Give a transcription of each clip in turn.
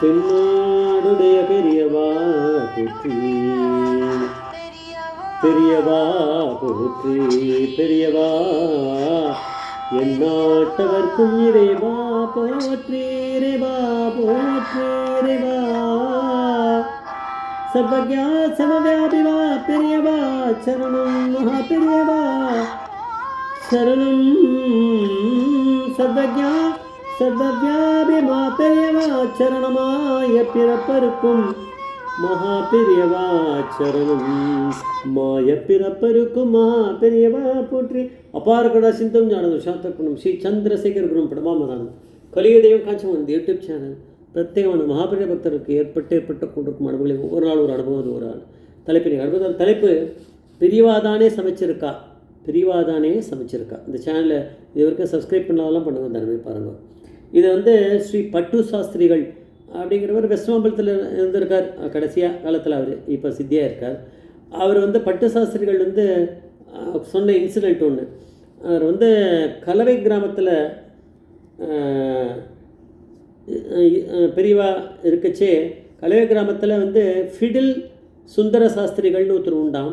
தென்னாடுடைய பெரியவா போற்றி. பெரியவா போற்றி. பெரியவா என் நாட்டவர்க்கும் இறைவா போற்றி. இறைவா போற்றி இறைவா. சர்வஜா சமவியாபிவா பெரியவா. சரணம் மகா பெரியவா சரணம் சர்வஜா சர்வவியாபிமா பெரியவா பிறப்பருக்கும் மகா பெரியவாச்சரணம் மாய பிறப்பருக்கும் மா பெரியவா போற்றி. அப்பார் கடா சிந்தம் ஞானது சாந்தகுணம் ஸ்ரீ சந்திரசேகர் குணம் படமாமதான் கலியுதயம் காட்சி வந்து யூடியூப் சேனல் பிரத்யேகமான மகாபெரிய பக்தருக்கு ஏற்பட்டு ஏற்பட்டு கொண்டிருக்கும் அனுபவங்களை ஒவ்வொரு நாள் ஒரு அனுபவம் ஒரு நாள் தலைப்பினை அனுபவம் தலைப்பு பெரியவாதானே சமைச்சிருக்கா? பெரியவாதானே சமைச்சிருக்கா? இந்த சேனலை இது வரைக்கும் சப்ஸ்கிரைப் பண்ணாதெல்லாம் பண்ணுங்கள் தடவை பாருங்கள் இது வந்து ஸ்ரீ பட்டு சாஸ்திரிகள் அப்படிங்கிறவர் வெஸ்டமம்பலத்தில் இருந்திருக்கார். கடைசியாக காலத்தில் அவர் இப்போ சித்தியாக இருக்கார். அவர் வந்து பட்டு சாஸ்திரிகள் வந்து சொன்ன இன்சிடெண்ட் ஒன்று அவர் வந்து கலவை கிராமத்தில் பெரியவா இருக்கச்சே கலவை கிராமத்தில் வந்து ஃபிடில் சுந்தர சாஸ்திரிகள்னு ஒருத்தர் உண்டாம்.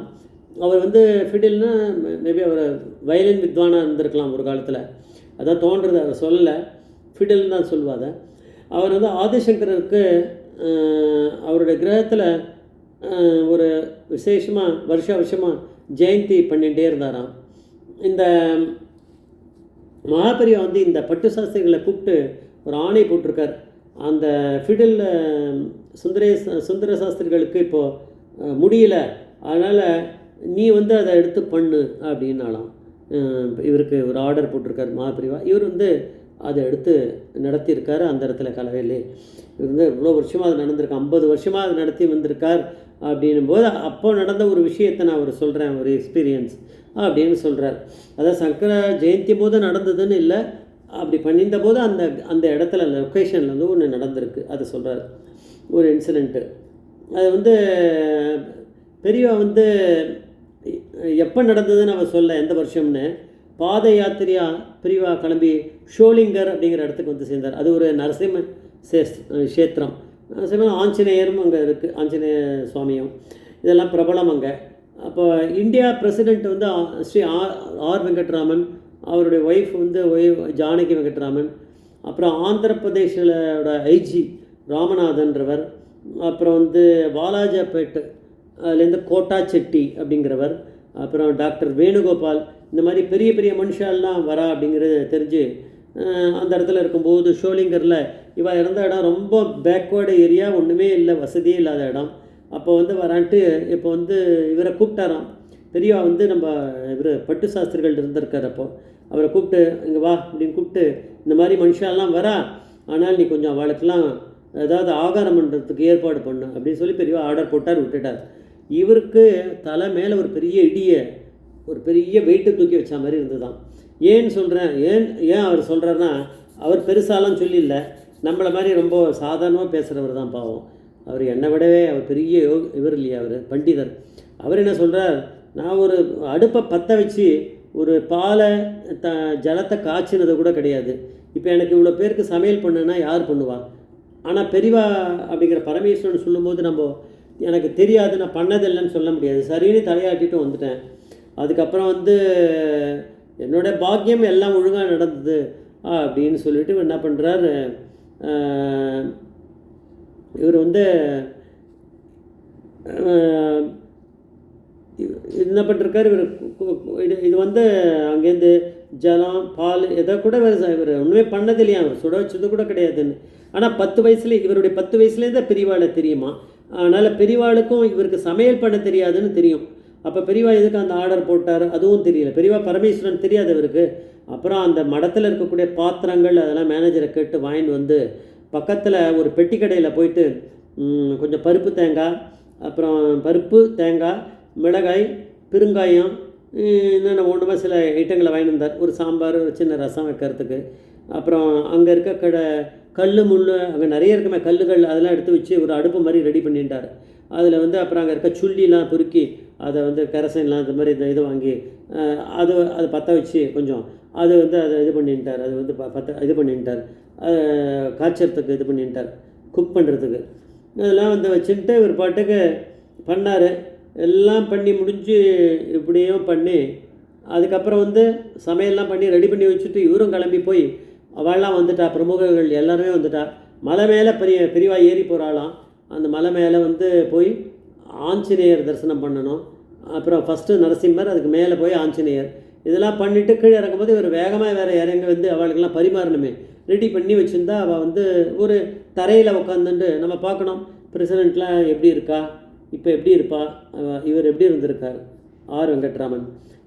அவர் வந்து ஃபிடில்னா மேபி அவர் வயலின் வித்வானாக இருந்திருக்கலாம் ஒரு காலத்தில். அதான் தோன்றது அவர் சொல்லலை. ஃபிடல்னு தான் சொல்லுவாத அவர் வந்து ஆதிசங்கரருக்கு அவருடைய கிரகத்தில் ஒரு விசேஷமாக வருஷ வருஷமாக ஜெயந்தி பண்ணிகிட்டே இருந்தாராம். இந்த மகாபெரியா வந்து இந்த பட்டு சாஸ்திரிகளை கூப்பிட்டு ஒரு ஆணை போட்டிருக்கார். அந்த ஃபிடில் சுந்தரே சுந்தர சாஸ்திரிகளுக்கு இப்போது முடியல. அதனால் நீ வந்து அதை எடுத்து பண்ணு அப்படின்னாலாம் இவருக்கு ஒரு ஆர்டர் போட்டிருக்கார் மகாபிரிவா. இவர் வந்து அதை எடுத்து நடத்தியிருக்காரு அந்த இடத்துல கலவையிலே இவர் வந்து இவ்வளோ வருஷமாக அது நடந்திருக்கு. ஐம்பது வருஷமாக அது நடத்தி வந்திருக்கார் அப்படின்னும் போது அப்போ நடந்த ஒரு விஷயத்தை நான் அவர் சொல்கிறேன் ஒரு எக்ஸ்பீரியன்ஸ் அப்படின்னு சொல்கிறார் அதான் சங்கர ஜெயந்தி போது நடந்ததுன்னு இல்லை அப்படி பண்ணியிருந்த போது அந்த அந்த இடத்துல அந்த லொக்கேஷனில் வந்து ஒன்று நடந்திருக்கு. அதை சொல்கிறார் ஒரு இன்சிடெண்ட்டு அது வந்து பெரியவா வந்து எப்போ நடந்ததுன்னு அவர் சொல்ல எந்த வருஷம்னு? பாத யாத்திரையா பிரிவாக கிளம்பி ஷோலிங்கர் அப்படிங்கிற இடத்துக்கு வந்து சேர்ந்தார். அது ஒரு நரசிம்ம சேஸ் கஷேத்திரம். நரசிம்ம ஆஞ்சநேயரும் அங்கே இருக்குது ஆஞ்சநேய சுவாமியும். இதெல்லாம் பிரபலம் அங்கே. அப்போ இந்தியா பிரசிடெண்ட் வந்து ஸ்ரீ ஆர் ஆர் வெங்கட்ராமன் அவருடைய ஒய்ஃப் வந்து ஒய் ஜானகி வெங்கட்ராமன் அப்புறம் ஆந்திர ஐஜி ராமநாதன்றவர் அப்புறம் வந்து வாலாஜாபேட் அதுலேருந்து கோட்டா செட்டி அப்படிங்கிறவர் அப்புறம் டாக்டர் வேணுகோபால் இந்த மாதிரி பெரிய பெரிய மனுஷாலாம் வரா அப்படிங்கிறது தெரிஞ்சு அந்த இடத்துல இருக்கும்போது ஷோலிங்கரில் இவ இறந்த இடம் ரொம்ப பேக்வேர்டு ஏரியா ஒன்றுமே இல்லை வசதியே இல்லாத இடம். அப்போ வந்து வரான்ட்டு இப்போ வந்து இவரை கூப்பிட்டாராம். பெரியவா வந்து நம்ம இவர் பட்டு சாஸ்திரிகள் இருந்திருக்கார் அப்போ. அவரை கூப்பிட்டு இங்கே வா அப்படின்னு கூப்பிட்டு இந்த மாதிரி மனுஷாலாம் வரா ஆனால் நீ கொஞ்சம் அவளுக்கெல்லாம் ஏதாவது ஆகாரம் பண்ணுறதுக்கு ஏற்பாடு பண்ணு அப்படின்னு சொல்லி பெரியவா ஆர்டர் போட்டார் விட்டுட்டார். இவருக்கு தலை மேலே ஒரு பெரிய இடியை ஒரு பெரிய வெயிட்டை தூக்கி வச்ச மாதிரி இருந்ததுதான் ஏன்னு சொல்கிறேன் ஏன் ஏன் அவர் சொல்கிறாருன்னா அவர் பெருசாலாம் சொல்லியில்ல நம்மளை மாதிரி ரொம்ப சாதாரணமாக பேசுகிறவர் தான் பாவம். அவர் என்னை விடவே அவர் பெரிய யோக இவர் இல்லையா அவர்? பண்டிதர். அவர் என்ன சொல்கிறார் நான் ஒரு அடுப்பை பற்ற வச்சு ஒரு பாலை த ஜலத்தை காய்ச்சினது கூட கிடையாது. இப்போ எனக்கு இவ்வளோ பேருக்கு சமையல் பண்ணுன்னா யார் பண்ணுவா? ஆனால் பெரிவா அப்படிங்கிற பரமேஸ்வரன் சொல்லும்போது நம்ம எனக்கு தெரியாது நான் பண்ணதில்லைன்னு சொல்ல முடியாது. சரின்னு தலையாட்டிட்டு வந்துட்டேன். அதுக்கப்புறம் வந்து என்னோட பாக்கியம் எல்லாம் ஒழுங்காக நடந்தது அப்படின்னு சொல்லிட்டு இவர் என்ன பண்ணுறாரு இவர் வந்து இது என்ன பண்ணிருக்காரு இவர் இது இது வந்து அங்கேருந்து ஜலம் பால் எதை கூட இவர் இவர் ஒன்றுமே பண்ணதில்லையா? அவர் சுட வச்சது கூட கிடையாதுன்னு. ஆனால் பத்து வயசுல இவருடைய பத்து வயசுலேருந்தே பிரிவாளை தெரியுமா? அதனால் பெரியவாளுக்கும் இவருக்கு சமையல் பண்ண தெரியாதுன்னு தெரியும். அப்போ பெரியவா எதுக்கு அந்த ஆர்டர் போட்டார்? அதுவும் தெரியல. பெரியவா பரமேஸ்வரன் தெரியாது இவருக்கு அப்புறம் அந்த மடத்தில் இருக்கக்கூடிய பாத்திரங்கள் அதெல்லாம் மேனேஜரை கேட்டு வாங்கிட்டு வந்து பக்கத்தில் ஒரு பெட்டி கடையில் போயிட்டு கொஞ்சம் பருப்பு தேங்காய் அப்புறம் பருப்பு தேங்காய் மிளகாய் பெருங்காயம் என்னென்ன ஒன்றுமே சில ஐட்டங்களை வாங்கிட்டு வந்தார். ஒரு சாம்பார் ஒரு சின்ன ரசம் வைக்கிறதுக்கு. அப்புறம் அங்கே இருக்க கடை கல் முள் அங்கே நிறைய இருக்குமே கல்லுகள் அதெல்லாம் எடுத்து வச்சு ஒரு அடுப்பு மாதிரி ரெடி பண்ணிட்டார். அதில் வந்து அப்புறம் அங்கே இருக்க சுள்ளிலாம் பொறுக்கி அதை வந்து கரசன்லாம் இந்த மாதிரி இந்த இதை வாங்கி அஹ், அது அதை பற்ற வச்சு கொஞ்சம் அது வந்து அதை இது பண்ணிட்டார் அது வந்து ப- பற்ற இது பண்ணிட்டார். காய்ச்சறதுக்கு இது பண்ணிட்டார் குக் பண்ணுறதுக்கு அதெல்லாம் வந்து வச்சுட்டு ஒரு பாட்டுக்கு பண்ணார். எல்லாம் பண்ணி முடிஞ்சு இப்படியும் பண்ணி அதுக்கப்புறம் வந்து சமையல்லாம் பண்ணி ரெடி பண்ணி வச்சுட்டு இவரும் கிளம்பி போய் அவள்லாம் வந்துட்டா பிரமுகர்கள் எல்லாருமே வந்துட்டா. மலை மேலே பெரிய பிரிவாக ஏறி போகிறாளாம் அந்த மலை மேலே வந்து போய் ஆஞ்சநேயர் தரிசனம் பண்ணணும். அப்புறம் ஃபஸ்ட்டு நரசிம்மர் அதுக்கு மேலே போய் ஆஞ்சநேயர். இதெல்லாம் பண்ணிவிட்டு கீழே இறங்கும்போது இவர் வேகமாக வேறு இறங்கி வந்து அவளுக்கெல்லாம் பரிமாறணுமே. ரெடி பண்ணி வச்சுருந்தா அவள் வந்து ஒரு தரையில் உட்காந்துட்டு நம்ம பார்க்கணும். பிரசிடெண்ட்லாம் எப்படி இருக்கா? இப்போ எப்படி இருப்பா? இவர் எப்படி இருந்திருக்கார்? ஆர் வெங்கட்ராமன்.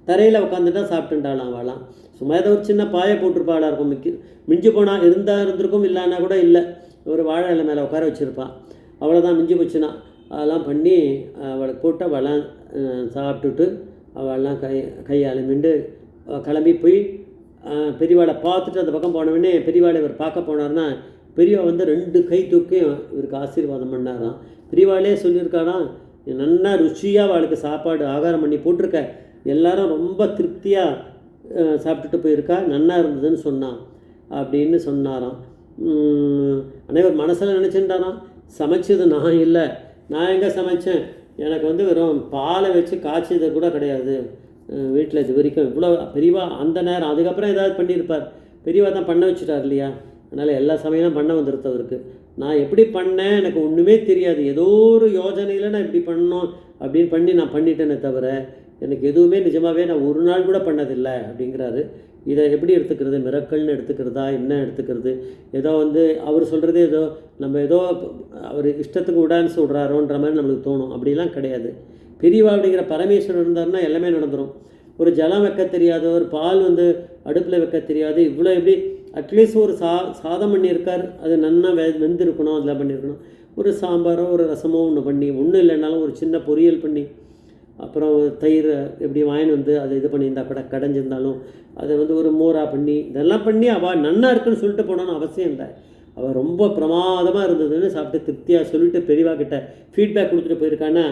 தரையில் உட்காந்துட்டா சாப்பிட்டுட்டாளாம் அவளாம் சும்மா ஏதோ ஒரு சின்ன பாயை போட்டிருப்பாளா இருக்கும். மிக்கி மிஞ்சி போனால் இருந்தால் இருந்திருக்கும் இல்லைன்னா கூட இல்லை. ஒரு வாழை இலை மேலே உட்கார வச்சுருப்பான் அவ்வளோதான் மிஞ்சி போச்சுன்னா. அதெல்லாம் பண்ணி அவளை போட்டு அவளாம் சாப்பிட்டுட்டு அவள்லாம் கை கையால் மிண்டு கிளம்பி போய் பெரியவாளை பார்த்துட்டு அந்த பக்கம் போனவொடனே பெரியவாளை இவர் பார்க்க போனார்னா பெரியவா வந்து ரெண்டு கை தூக்கி இவருக்கு ஆசீர்வாதம் பண்ணாராம். பெரியவாளே சொல்லியிருக்காராம் "நீ நன்னா ருச்சியாக அவளுக்கு சாப்பாடு ஆகாரம் பண்ணி போட்டிருக்க. எல்லாரும் ரொம்ப திருப்தியாக சாப்பிட்டுட்டு போயிருக்கா? நன்னா இருந்ததுன்னு சொன்னான் அப்படின்னு சொன்னாராம். அனைவர் மனசில் நினச்சிட்டாராம் சமைச்சது நான் இல்லை. நான் எங்கே சமைச்சேன்? எனக்கு வந்து வெறும் பாலை வச்சு காய்ச்சது கூட கிடையாது. வீட்டில் இது வரைக்கும் இவ்வளோ பெரியவா அந்த நேரம். அதுக்கப்புறம் ஏதாவது பண்ணியிருப்பார். பெரியவா தான் பண்ண வச்சுட்டார் இல்லையா? அதனால் எல்லா சமையலும் பண்ண வந்துடுது அவருக்கு. நான் எப்படி பண்ணேன்? எனக்கு ஒன்றுமே தெரியாது. ஏதோ ஒரு யோஜனையில் நான் இப்படி பண்ணோம் அப்படின்னு பண்ணி நான் பண்ணிட்டேனே தவிர எனக்கு எதுவுமே நிஜமாகவே நான் ஒரு நாள் கூட பண்ணதில்லை அப்படிங்கிறாரு. இதை எப்படி எடுத்துக்கிறது? மிரக்கல்னு எடுத்துக்கிறதா? என்ன எடுத்துக்கிறது? ஏதோ வந்து அவர் சொல்கிறது ஏதோ நம்ம ஏதோ அவர் இஷ்டத்துக்கு உடான்ஸ் விட்றாரோன்ற மாதிரி நம்மளுக்கு தோணும். அப்படிலாம் கிடையாது. பெரியவா அப்படிங்கிற பரமேஸ்வரன் இருந்தாருன்னா எல்லாமே நடந்துடும் ஒரு ஜலம் வைக்க தெரியாது ஒரு பால் வந்து அடுப்பில் வைக்க தெரியாது. இவ்வளோ எப்படி அட்லீஸ்ட் ஒரு சா சாதம் பண்ணியிருக்கார். அது நன்னா வெ வெந்திருக்கணும் அதெல்லாம் பண்ணியிருக்கணும். ஒரு சாம்பாரோ ஒரு ரசமோ ஒன்று பண்ணி ஒன்றும் இல்லைனாலும் ஒரு சின்ன பொரியல் பண்ணி அப்புறம் தயிர் எப்படி வாங்கின்னு வந்து அதை இது பண்ணியிருந்தா கூட கடைஞ்சிருந்தாலும் அதை வந்து ஒரு மோரா பண்ணி இதெல்லாம் பண்ணி அவள் நன்னா இருக்குன்னு சொல்லிட்டு போனோன்னு அவசியம் இல்லை. அவள் ரொம்ப பிரமாதமாக இருந்ததுன்னு சாப்பிட்டு திருப்தியாக சொல்லிட்டு பெரியவா கிட்ட ஃபீட்பேக் கொடுத்துட்டு போயிருக்கான்னா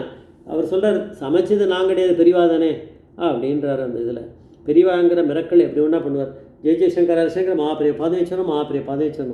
அவர் சொல்கிறார் சமைச்சது நான் கிடையாது பெரியவா தானே? அப்படின்றாரு அந்த இதில். பெரியவாங்கிற மிரக்கல் எப்படி ஒன்றா பண்ணுவார்? ஜெய ஜெய்சங்கர் ஹரிசங்கர் மகாபிரிய பாதேச்சரம் மகாபிரிய பாதேச்சரம்